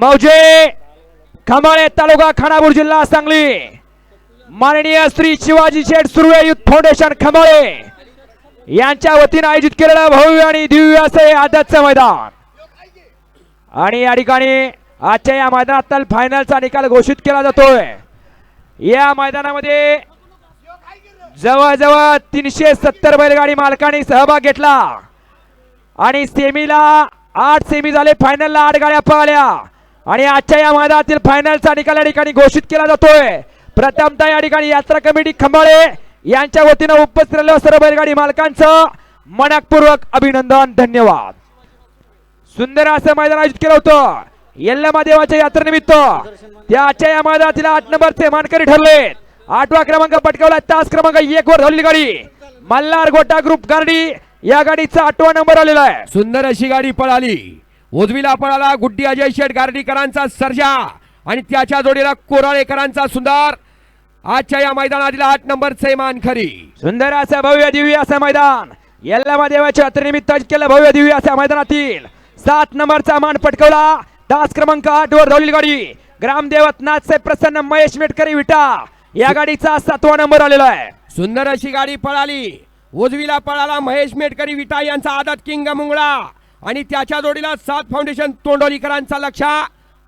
मौजे खमाळे तालुका खानापूर जिल्हा सांगली. माननीय श्री शिवाजी शेठ सुर्वे युथ फाउंडेशन खमाळे यांच्या वतीने आयोजित केलेलं भव्य आणि दिव्य असे आदतचं मैदान. आणि या ठिकाणी आजच्या या मैदानात फायनलचा निकाल घोषित केला जातोय. या मैदानामध्ये जवळजवळ तीनशे सत्तर बैलगाडी मालकांनी सहभाग घेतला. आणि सेमीला आठ सेमी झाले फायनलला आठ गाड्या पळाल्या. आणि आजच्या या मैदानातील फायनलचा निकाल या ठिकाणी घोषित केला जातोय. प्रथमतः या ठिकाणी यात्रा कमिटी खंबाळे यांच्या वतीनं उपस्थित राहिल्या सर्व बैलगाडी मालकांचं मनपूर्वक अभिनंदन धन्यवाद. सुंदर असं मैदान आयोजित केलं होतं. यल्लमा देवाच्या यात्रेनिमित्त. त्याच्या या मैदानातील आठ नंबरचे मानकरी ठरले आठवा क्रमांक पटकावला तास क्रमांक एक वर धरली गाडी. मल्हार गोटा ग्रुप गाडी या गाडीचा आठवा नंबर आलेला आहे. सुंदर अशी गाडी पळाली. उजवीला पळाला गुड्डी अजय शेठ गार्डीकरांचा सर्जा. आणि त्याच्या जोडीला कोराळेकरांचा सुंदर. आजच्या या मैदानातील आठ नंबरचे मानखरी सुंदर असं भव्य दिव्य असं मैदान. यल्लमा देवाच्या यात्रेनिमित्त केलं भव्य दिव्य अशा मैदानातील सात नंबरचा मान पटकवला. तास क्रमांक आठ वर धरली गाडी. ग्रामदेवत नाथसे प्रसन्न महेश मेटकरी विटा. या गाडीचा सातवा नंबर आलेला आहे. सुंदर अशी गाडी पळाली. उजवीला पळाला महेश मेटकरी विटा यांचा आदत किंग मुंगळा आणि त्याच्या जोडीला सात फाउंडेशन तोंडोलीकरांचा लक्ष.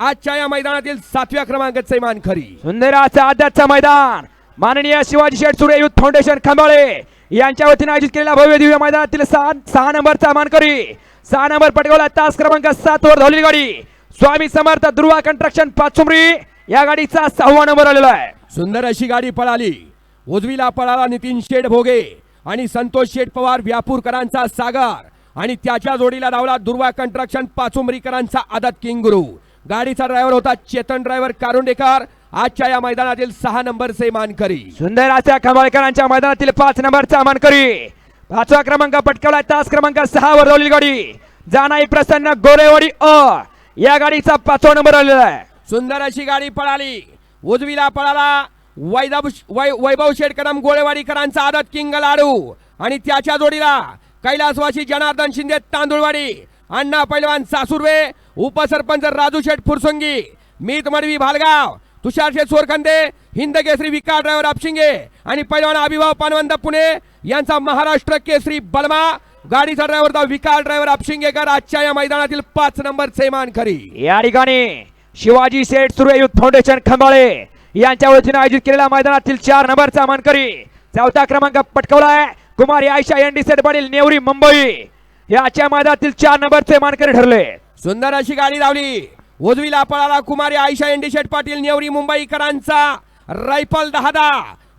आजच्या या मैदानातील सातव्या क्रमांकाचे मानखरी सुंदर असं आदतचं मैदान. माननीय शिवाजी शेठ सुरे युथ फाउंडेशन खंबाळे यांच्या वतीने आयोजित केलेल्या भव्य दिव्य मैदानातील सहा सहा नंबरचा मानकरी सहा नंबर पटकावला तास क्रमांक सात वर धरली गाडी. स्वामी समर्थ दुर्वा कंस्ट्रक्शन पाचुमरी या गाडीचा सहावा नंबर आलेला आहे. सुंदर अशी गाडी पळाली. उजवीला पळाला नितीन शेठ भोगे आणि संतोष शेठ पवार व्यापूरकरांचा सागर. आणि त्याच्या जोडीला धावला दुर्वा कंस्ट्रक्शन पाचुंबरीकरांचा आदत किंग गुरु. गाडीचा ड्रायव्हर होता चेतन ड्रायव्हर कारुंडेकर. आजच्या या मैदानातील सहा नंबरचे मानकरी. सुंदर अशा खंबाळकरांच्या मैदानातील पाच नंबरचा मानकरी. पाचवा क्रमांक पटकावला तास क्रमांक सहा वर धरली गाडी. जानाई प्रसन्न गोरेवाडी अ. या गाडीचा पाचवा नंबर आलेला आहे. सुंदर अशी गाडी पळाली. उजवीला पळाला. वैदाभ वै वैभव शेडकरम गोळेवाडीकरांचा आदत किंग लाडू. आणि त्याच्या जोडीला कैलासवासी जनार्दन शिंदे तांदुळवाडी अण्णा पैलवान सासुर्वे उपसरपंच राजू शेठ फुरसंगी मीत मडवी भालगाव तुषार शेठ सोरखंदे हिंद केसरी विकार ड्रायव्हर आपशिंगे आणि पैलवान अभिभाव पानवंत पुणे यांचा महाराष्ट्र केसरी बलमा गाडीचा ड्रायव्हर होता विकास ड्रायव्हर आपशिंगेकर आजच्या या मैदानातील पाच नंबर नंबरचे खरी. या ठिकाणी शिवाजी शेठ सुर्वे युथ फाउंडेशन खंबाळे यांच्या वतीने आयोजित केलेल्या मैदानातील चार नंबरचा मानकरी चौथा क्रमांक पटकावलाय कुमारी आयशा एनडी सेट पाटील नेवरी मुंबई. याच्या मैदानातील चार नंबरचे मानकरी ठरले. सुंदर अशी गाडी धावली उजवीला पळाला कुमारी आयशा एंडी शेठ पाटील नेवरी मुंबईकरांचा रायफल दहादा.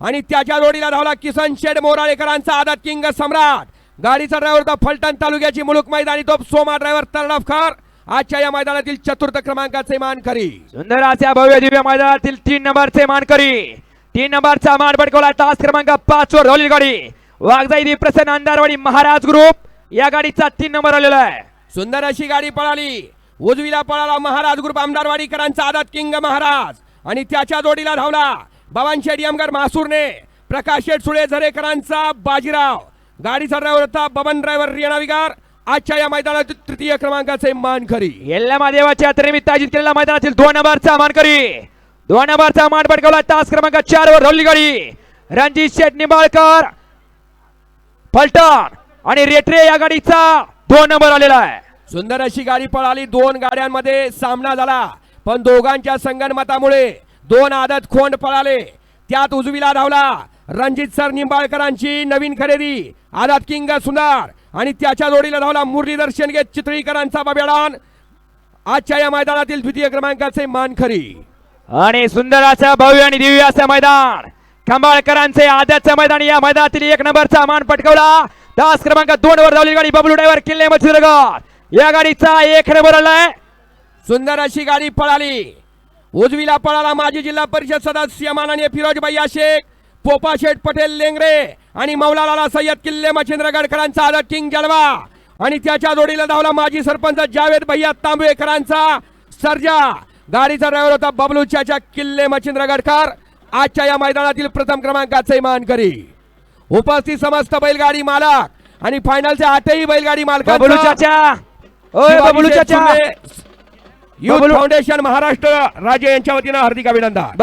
आणि त्याच्या जोडीला धावला किसन शेठ मोराळेकरांचा आदत किंग सम्राट. गाडीचा ड्रायव्हर होता फलटण तालुक्याची मुलुक मैदानी तोप सोमा ड्रायव्हर तरडफकर आजच्या या मैदानातील चतुर्थ क्रमांकाचे मानकरी. सुंदर अशा भव्य दिव्य मैदानातील तीन नंबरचे मानकरी. तीन नंबरचा मान पटकवला तास क्रमांक पाच वर धरली गाडी. वाघजाई प्रसन्न अंधारवाडी महाराज ग्रुप या गाडीचा तीन नंबर आलेला आहे. सुंदर अशी गाडी पळाली. उजवीला पळाला महाराज ग्रुप आमदारवाडीकरांचा आदत किंग महाराज. आणि त्याच्या जोडीला धावला भवान शेठ यमगर मासूरने. प्रकाश शेठ सुळे झरेकरांचा बाजीराव. गाडीचा ड्रायव्हर होता बबन ड्रायव्हर रियाना विगार. आजच्या या मैदानात तृतीय क्रमांकाचे मानखरी येल्ला देवाच्या यात्रेनिमित्त आयोजित केलेल्या मैदानातील दोन नंबरचा मानकरी. दोन नंबरचा मान पटकावला तास क्रमांक चार वर धरली गाडी. रणजित शेठ निंबाळकर. फलटण आणि रेटरे या गाडीचा दोन नंबर आलेला आहे. सुंदर अशी गाडी पळाली दोन गाड्यांमध्ये सामना झाला. पण दोघांच्या संगणमतामुळे दोन आदत खोंड पळाले. त्यात उजवीला धावला रणजित सर निंबाळकरांची नवीन खरेदी आदत किंग सुंदर. आणि त्याच्या जोडीला धावला मुरलीधर शेंडगे चित्रीकरांचा बबेडान. आजच्या या मैदानातील द्वितीय क्रमांकाचे मानखरी आणि सुंदर असं भव्य आणि दिव्य असं मैदान. खंबाळकरांचे आद्याचं मैदान या मैदानातील एक नंबरचा मान पटकवला. तास क्रमांक दोन वर धावली गाडी बबलू ड्रायव्हर किल्ले मच्छिरगाव या गाडीचा एक नंबर आलाय सुंदर अशी गाडी पळाली. उजवीला पळाला माजी जिल्हा परिषद सदस्य माननीय फिरोजबाई शेख पोपा शेठ पटेल लेंगरे आणि मौलाला सय्यद किल्ले मच्छिंद्र गडकरांचा आदत किंग जलवा आणि त्याच्या जोडीला धावला माजी सरपंच जावेद भैया तांबेकरांचा सर्जा. गाडीचा ड्रायव्हर होता बबलू चाचा किल्ले मच्छिंद्र गडकर आजच्या या मैदानातील प्रथम क्रमांकाचे मानकरी उपस्थित समस्त बैलगाडी मालक आणि फायनलचे आठही बैलगाडी मालक फाउंडेशन महाराष्ट्र राज्य यांच्या वतीनं हार्दिक अभिनंदन.